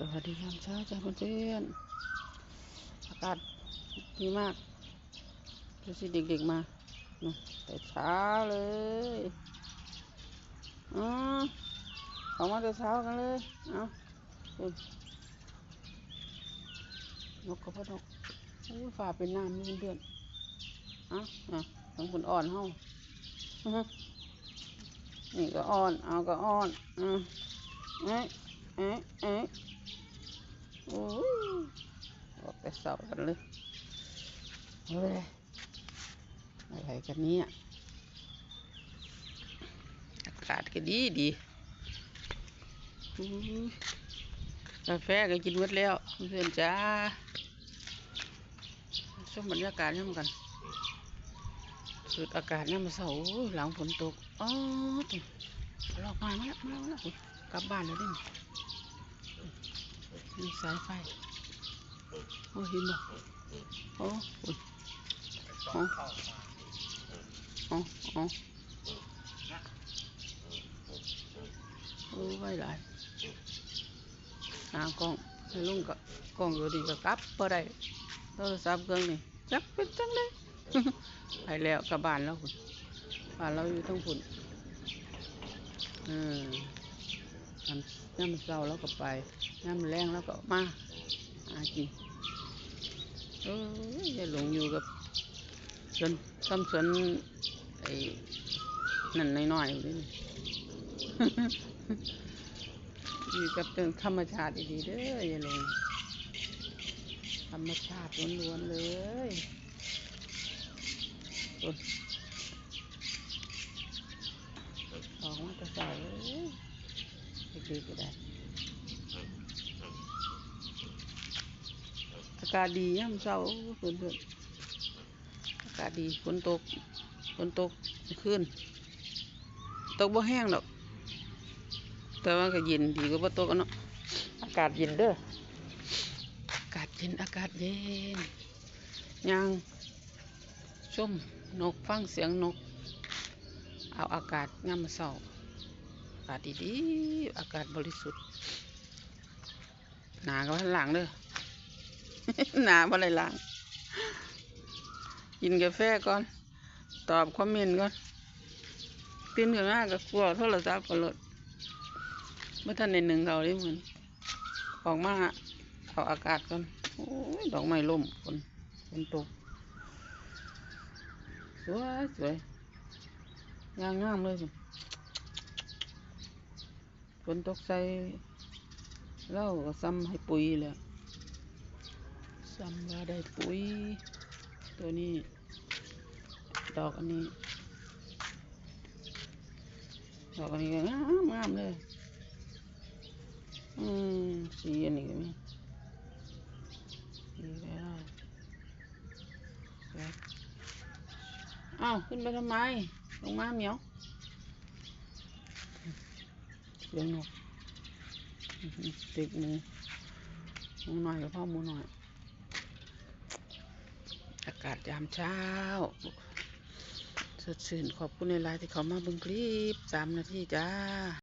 สวัสดียามเช้าจ้าเพื่อนๆอากาศดีมากดูสิเด็กๆมานู่นแต่เช้าเลยอือออกมาแต่เช้ากันเลยเอาดูนกกับพ่อนกอู้ฝ่าเป็นน้ำนี่เพื่อนๆอาเอาต้องคนอ่อนเฮาอื้อนี่ก็อ่อน เอาก็อ่อน อืมเอ๊ะเอ๊ะเอ๊ะโอ้ออกแต่เสากันเลยเฮ้ยอะไรกันเนี่ยอากาศก็ดีดีกาแฟก็กินหมดแล้วเพื่อนจ้าชมบรรยากาศนี่เหมือนกันสูดอากาศเนี่ยมมาเสาร์โอ้ยหลังฝนตกอ๋อติลอกมาแล้วมาแล้วมาแล้ว กลับบ้านแล้วดิมีสายไฟ โอ้เห็นบ่โอ้อุ๊ยโอ้โอ้โอ้โอ้ไว้หลายหากล้องให้ลุงกับกล้องอยู่ดีก็กลับบ่ได้โทรศัพท์เครื่องนี่จักเป็นจังไดไปแล้วกลับบ้านแล้วคุณบ้านเราอยู่ทั้งฝุ่นอืม ยามยามเช้าแล้วก็ไปยามแรงแล้วก็มาหากินเอ้ยอย่าหลงอยู่กับสวนทำสวนไอ้นั่นน้อยๆอยู่นี่อยู่กับเรื่องธรรมชาติดีๆเด้ออย่าหลงธรรมชาติล้วนๆเลยโอ้ยออกมาแต่เช้าเลย เด็กๆก็ได้ อากาศดียามเช้าเพื่อนเพื่อนๆอากาศดีฝนตกฝนตกขึ้น ตกบ่แห้งดอก แต่ว่าก็เย็นดีกว่าบ่ตกอะเนาะ อากาศเย็นเด้อ อากาศเย็นอากาศเย็นย่างชมนกฟังเสียงนก เอาอากาศยามมื้อเช้าอากาศดีๆ อากาศบริสุทธิ์ หนาก็ข้างหลังเด้อ หนาบ่ได้ล้างกินกาแฟก่อน ตอบคอมเมนต์ก่อนตื่นขึ้นมาก็กลัวโทรศัพท์ก็ลดเมื่อท่านในหนึ่งเขาได้เหมือนออกมาเอาอากาศก่อนโอ้ยดอกไม้ล่มฝนฝนตก สวยสวยงามงามเลยพุ่ นฝนตกใส่เราก็ซ้ำให้ปุ๋ยแหล้วซ้ำว่าได้ปุ๋ย ตัวนี้ ดอกอันนี้ ดอกอันนี้ก็งามงามเลย อืมสีอันนี้ก็มีสีก็ได้วอ้าว ขึ้นไปทำไม ลงมาเหมียว เลี้ยงนกติดมูมูหน่อยกับพ่อมูหน่อย อากาศยามเช้า สดชื่นขอบคุณในไลน์ที่เขามาบึงคลิปสามนาทีจ้า